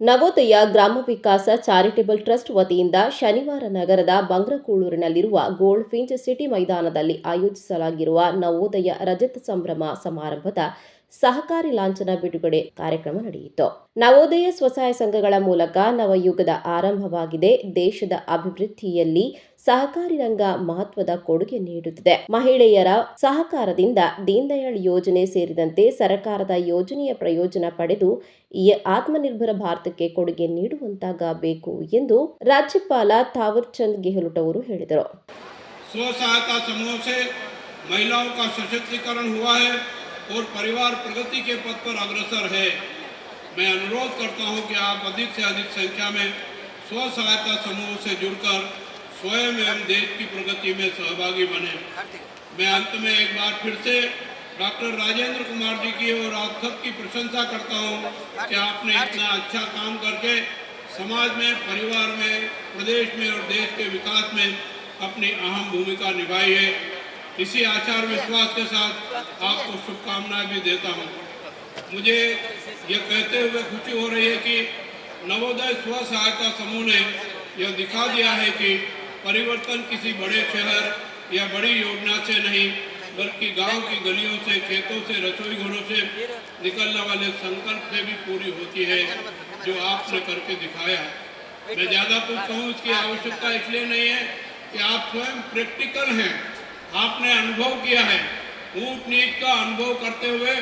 ನವೋದಯ ಗ್ರಾಮ ವಿಕಾಸ charitable trust ವತಿಯಿಂದ ಶನಿವಾರ ನಗರದ ಬಂಗ್ರಕೂಳೂರಿನಲ್ಲಿರುವ ಗೋಲ್ಡ್ ಫಿಂಚ್ ಸಿಟಿ ಮೈದಾನದಲ್ಲಿ ಆಯೋಜಿಸಲಾಗಿರುವ ನವೋದಯ ರಜತ ಸಂಭ್ರಮ ಸಮಾರಂಭದ ಸಹಕಾರಿ ಲಾಂಛನ ಬಿಡುಗಡೆ ಕಾರ್ಯಕ್ರಮ ನಡೆಯಿತು. ನವೋದಯ ಸ್ವಸಹಾಯ ಸಂಘಗಳ ಮೂಲಕ ನವಯುಗದ ಆರಂಭವಾಗಿದೆ. ದೇಶದ ಅಭಿವೃದ್ಧಿಯಲ್ಲಿ ಸಹಕಾರಿ ರಂಗ ಮಹತ್ವದ ಕೊಡುಗೆ ನೀಡುತ್ತಿದೆ. ಮಹಿಳೆಯರ ಸಹಕಾರದಿಂದ ದೀನ್ದಯಾಳ್ ಯೋಜನೆ ಸೇರಿದಂತೆ ಸರ್ಕಾರದ ಯೋಜನೆಯ ಪ್ರಯೋಜನ ಪಡೆದು ಈ ಆತ್ಮನಿರ್ಭರ ಭಾರತಕ್ಕೆ ಕೊಡುಗೆ ನೀಡುವಂತಾಗಬೇಕು ಎಂದು ರಾಜ್ಯಪಾಲ ಥಾವರ್ ಚಂದ್ ಗೆಹ್ಲೋಟ್ ಅವರು ಹೇಳಿದರು. और परिवार प्रगति के पथ पर अग्रसर है। मैं अनुरोध करता हूँ कि आप अधिक से अधिक संख्या में स्व सहायता समूह से जुड़कर स्वयं एवं देश की प्रगति में सहभागी बने। मैं अंत में एक बार फिर से डॉक्टर राजेंद्र कुमार जी की और आप सब की प्रशंसा करता हूँ कि आपने इतना अच्छा काम करके समाज में, परिवार में, प्रदेश में और देश के विकास में अपनी अहम भूमिका निभाई है। इसी आचार विश्वास के साथ आपको शुभकामनाएँ भी देता हूँ। मुझे ये कहते हुए खुशी हो रही है कि नवोदय स्व सहायता समूह ने यह दिखा दिया है कि परिवर्तन किसी बड़े शहर या बड़ी योजना से नहीं, बल्कि गाँव की गलियों से, खेतों से, रसोई घरों से निकलने वाले संकल्प से भी पूरी होती है, जो आपने करके दिखाया है। मैं ज़्यादा कुछ कहूँ, इसकी आवश्यकता इसलिए नहीं है कि आप स्वयं प्रैक्टिकल हैं। आपने अनुभव किया है। ऊँट नीच का अनुभव करते हुए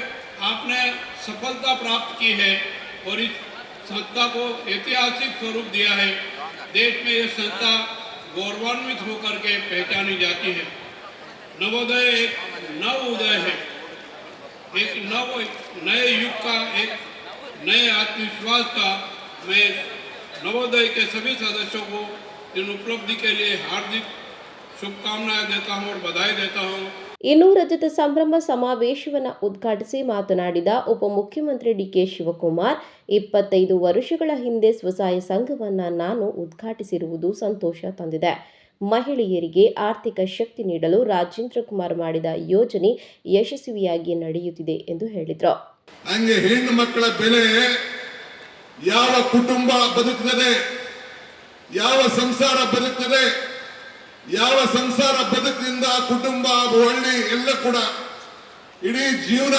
आपने सफलता प्राप्त की है और इस संस्था को ऐतिहासिक स्वरूप दिया है। देश में यह संस्था गौरवान्वित होकर के पहचानी जाती है। नवोदय एक नव उदय है। एक नव, नए युग का एक नए आत्मविश्वास का मैं नवोदय के सभी सदस्यों को इन उपलब्धि के लिए हार्दिक ಇನ್ನು ರಜತ ಸಂಭ್ರಮ ಸಮಾವೇಶವನ್ನು ಉದ್ಘಾಟಿಸಿ ಮಾತನಾಡಿದ ಉಪಮುಖ್ಯಮಂತ್ರಿ ಡಿಕೆ ಶಿವಕುಮಾರ್ ಇಪ್ಪತ್ತೈದು ವರ್ಷಗಳ ಹಿಂದೆ ಸ್ವಸಹಾಯ ಸಂಘವನ್ನು ನಾನು ಉದ್ಘಾಟಿಸಿರುವುದು ಸಂತೋಷ ತಂದಿದೆ. ಮಹಿಳೆಯರಿಗೆ ಆರ್ಥಿಕ ಶಕ್ತಿ ನೀಡಲು ರಾಜೇಂದ್ರ ಕುಮಾರ್ ಮಾಡಿದ ಯೋಜನೆ ಯಶಸ್ವಿಯಾಗಿ ನಡೆಯುತ್ತಿದೆ ಎಂದು ಹೇಳಿದರು. ಹಂಗೆ ಹೆಣ್ಣು ಮಕ್ಕಳ ಬೆಲೆ ಯಾವ ಕುಟುಂಬ ಬದುಕುತ್ತದೆ ಯಾವ ಸಂಸಾರ ಬದುಕುತ್ತದೆ ಯಾವ ಸಂಸಾರ ಬದುಕಿನಿಂದ ಕುಟುಂಬ ಹಳ್ಳಿ ಎಲ್ಲ ಕೂಡ ಇಡೀ ಜೀವನ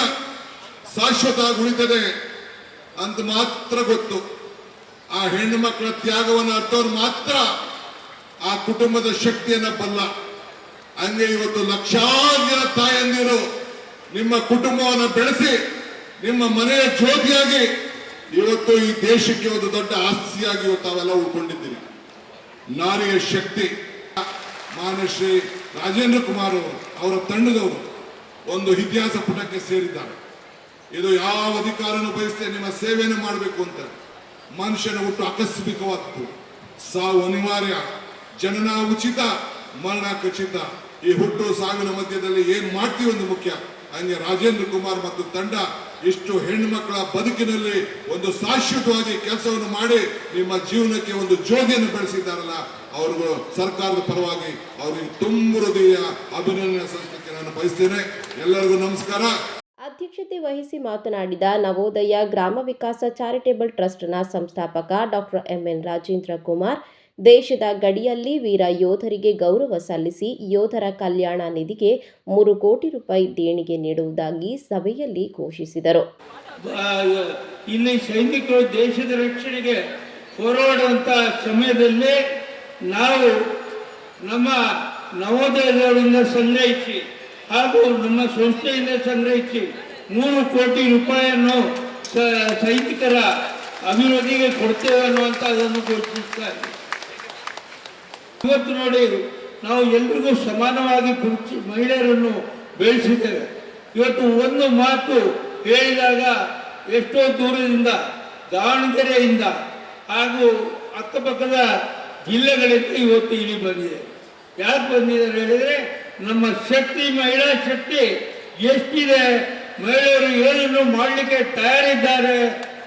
ಶಾಶ್ವತ ಉಳಿತದೆ ಅಂತ ಮಾತ್ರ ಗೊತ್ತು. ಆ ಹೆಣ್ಣು ಮಕ್ಕಳ ತ್ಯಾಗವನ್ನು ಅರ್ಥವ್ರು ಮಾತ್ರ ಆ ಕುಟುಂಬದ ಶಕ್ತಿಯನ್ನ ಬಲ್ಲ ಹಂಗೆ ಇವತ್ತು ಲಕ್ಷಾಂತರ ತಾಯಂದಿರು ನಿಮ್ಮ ಕುಟುಂಬವನ್ನು ಬೆಳೆಸಿ, ನಿಮ್ಮ ಮನೆಯ ಜ್ಯೋತಿಯಾಗಿ ಇವತ್ತು ಈ ದೇಶಕ್ಕೆ ಒಂದು ದೊಡ್ಡ ಆಸ್ತಿಯಾಗಿ ಇವತ್ತು ತಾವೆಲ್ಲ ಉಳ್ಕೊಂಡಿದ್ದೀರಿ. ನಾರಿಯ ಶಕ್ತಿ. ಮಾನ್ಯಶ್ರೀ ರಾಜೇಂದ್ರ ಕುಮಾರ್ ಅವರು, ಅವರ ತಂಡದವರು ಒಂದು ಇತಿಹಾಸ ಪುಟಕ್ಕೆ ಸೇರಿದ್ದಾರೆ. ಇದು ಯಾವ ಅಧಿಕಾರನೂ ಬಯಸದೆ ನಿಮ್ಮ ಸೇವೆಯನ್ನು ಮಾಡಬೇಕು ಅಂತ ಮನುಷ್ಯನ ಹುಟ್ಟು ಆಕಸ್ಮಿಕವಾದದ್ದು. ಸಾವು ಅನಿವಾರ್ಯ, ಜನನ ಉಚಿತ ಮರಣ ಖಚಿತ ಈ ಹುಟ್ಟು ಸಾವಿನ ಮಧ್ಯದಲ್ಲಿ ಏನು ಮಾಡ್ತೀವಿ ಒಂದು ಮುಖ್ಯ. ಹಂಗೆ ರಾಜೇಂದ್ರ ಕುಮಾರ್ ಮತ್ತು ತಂಡ ಇಷ್ಟು ಹೆಣ್ಮಕ್ಳ ಬದುಕಿನಲ್ಲಿ ಒಂದು ಶಾಶ್ವತವಾಗಿ ಕೆಲಸವನ್ನು ಮಾಡಿ ನಿಮ್ಮ ಜೀವನಕ್ಕೆ ಒಂದು ಜ್ಯೋತಿಯನ್ನು ಬೆಳೆಸಿದ್ದಾರಲ್ಲ ಅವ್ರಿಗೂ ಸರ್ಕಾರದ ಪರವಾಗಿ ಅವರಿಗೆ ತುಂಬೃದಯ ಅಭಿನಂದನೆ ಸಲ್ಲಿಸಲಿಕ್ಕೆ ನಾನು ಬಯಸ್ತೇನೆ. ಎಲ್ಲರಿಗೂ ನಮಸ್ಕಾರ. ಅಧ್ಯಕ್ಷತೆ ವಹಿಸಿ ಮಾತನಾಡಿದ ನವೋದಯ ಗ್ರಾಮ ವಿಕಾಸ ಚಾರಿಟೇಬಲ್ ಟ್ರಸ್ಟ್ನ ಸಂಸ್ಥಾಪಕ ಡಾಕ್ಟರ್ ಎಂಎನ್ ರಾಜೇಂದ್ರ ಕುಮಾರ್ ದೇಶದ ಗಡಿಯಲ್ಲಿ ವೀರ ಯೋಧರಿಗೆ ಗೌರವ ಸಲ್ಲಿಸಿ ಯೋಧರ ಕಲ್ಯಾಣ ನಿಧಿಗೆ ಮೂರು ಕೋಟಿ ರೂಪಾಯಿ ದೇಣಿಗೆ ನೀಡುವುದಾಗಿ ಸಭೆಯಲ್ಲಿ ಘೋಷಿಸಿದರು. ಇಲ್ಲಿ ಸೈನಿಕರು ದೇಶದ ರಕ್ಷಣೆಗೆ ಹೋರಾಡುವಂಥ ಸಮಯದಲ್ಲಿ ನಾವು ನಮ್ಮ ನವೋದಯದವರಿಂದ ಸಂಗ್ರಹಿಸಿ ಹಾಗೂ ನಮ್ಮ ಸಂಸ್ಥೆಯಿಂದ ಸಂಗ್ರಹಿಸಿ ಮೂರು ಕೋಟಿ ರೂಪಾಯಿಯನ್ನು ಸೈನಿಕರ ಅಭಿವೃದ್ಧಿಗೆ ಕೊಡ್ತೇವೆ ಅನ್ನುವಂಥದ್ದನ್ನು ಘೋಷಿಸ್ತಾರೆ ಇವತ್ತು ನೋಡಿ, ನಾವು ಎಲ್ರಿಗೂ ಸಮಾನವಾಗಿ ಕುರ್ಚಿ ಮಹಿಳೆಯರನ್ನು ಬೆಳೆಸಿದ್ದೇವೆ. ಇವತ್ತು ಒಂದು ಮಾತು ಹೇಳಿದಾಗ ಎಷ್ಟೋ ದೂರದಿಂದ, ದಾವಣಗೆರೆಯಿಂದ ಹಾಗೂ ಅಕ್ಕಪಕ್ಕದ ಜಿಲ್ಲೆಗಳಿಂದ ಇವತ್ತು ಇಲ್ಲಿ ಬಂದಿದೆ. ಯಾಕೆ ಬಂದಿದ್ದಾರೆ ಹೇಳಿದರೆ, ನಮ್ಮ ಶಕ್ತಿ, ಮಹಿಳಾ ಶಕ್ತಿ ಎಷ್ಟಿದೆ, ಮಹಿಳೆಯರು ಏನನ್ನು ಮಾಡಲಿಕ್ಕೆ ತಯಾರಿದ್ದಾರೆ,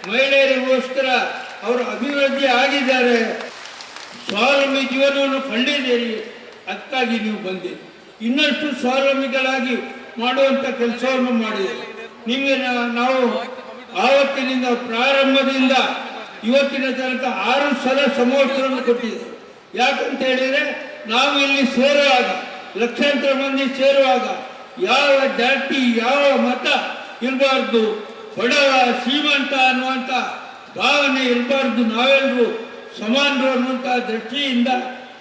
ಮಹಿಳೆಯರಿಗೋಸ್ಕರ ಅವರು ಅಭಿವೃದ್ಧಿ ಆಗಿದ್ದಾರೆ ಸ್ವಾವಲಂಬಿ ಜೀವನವನ್ನು ಕಂಡಿದ್ದೀರಿ ಅದಕ್ಕಾಗಿ ನೀವು ಬಂದಿರಿ ಇನ್ನಷ್ಟು ಸ್ವಾವಲಂಬಿಗಳಾಗಿ ಮಾಡುವಂಥ ಕೆಲಸವನ್ನು ಮಾಡಿದೆ. ನಿಮಗೆ ನಾವು ಆವತ್ತಿನಿಂದ ಪ್ರಾರಂಭದಿಂದ ಇವತ್ತಿನ ತನಕ ಆರು ಸಲ ಸಮವಸ್ತ್ರವನ್ನು ಕೊಟ್ಟಿದೆ ಯಾಕಂತ ಹೇಳಿದರೆ ನಾವು ಇಲ್ಲಿ ಸೇರುವಾಗ, ಲಕ್ಷಾಂತರ ಮಂದಿ ಸೇರುವಾಗ ಯಾವ ಜಾತಿ, ಯಾವ ಮತ ಇರಬಾರ್ದು ಬಡವ ಶ್ರೀಮಂತ ಅನ್ನುವಂಥ ಭಾವನೆ ಇರಬಾರ್ದು ನಾವೆಲ್ಲರೂ. ಸಮಾನರು ಅನ್ನುವಂಥ ದೃಷ್ಟಿಯಿಂದ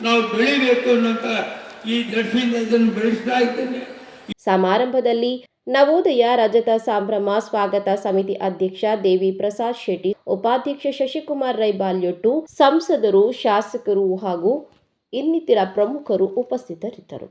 ನಾವು ಬೆಳಿಬೇಕು ಅನ್ನೋಂಥ ಈ ದೃಷ್ಟಿಯಿಂದ ಇದನ್ನು ಬೆಳೆಸ್ತಾ ಇದ್ದೇನೆ. ಸಮಾರಂಭದಲ್ಲಿ ನವೋದಯ ರಜತ ಸಂಭ್ರಮ ಸ್ವಾಗತ ಸಮಿತಿ ಅಧ್ಯಕ್ಷ ದೇವಿ ಪ್ರಸಾದ್ ಶೆಟ್ಟಿ, ಉಪಾಧ್ಯಕ್ಷ ಶಶಿಕುಮಾರ್ ರೈ ಬಾಲ್ಯೊಟ್ಟು, ಸಂಸದರು, ಶಾಸಕರು ಹಾಗೂ ಇನ್ನಿತರ ಪ್ರಮುಖರು ಉಪಸ್ಥಿತರಿದ್ದರು.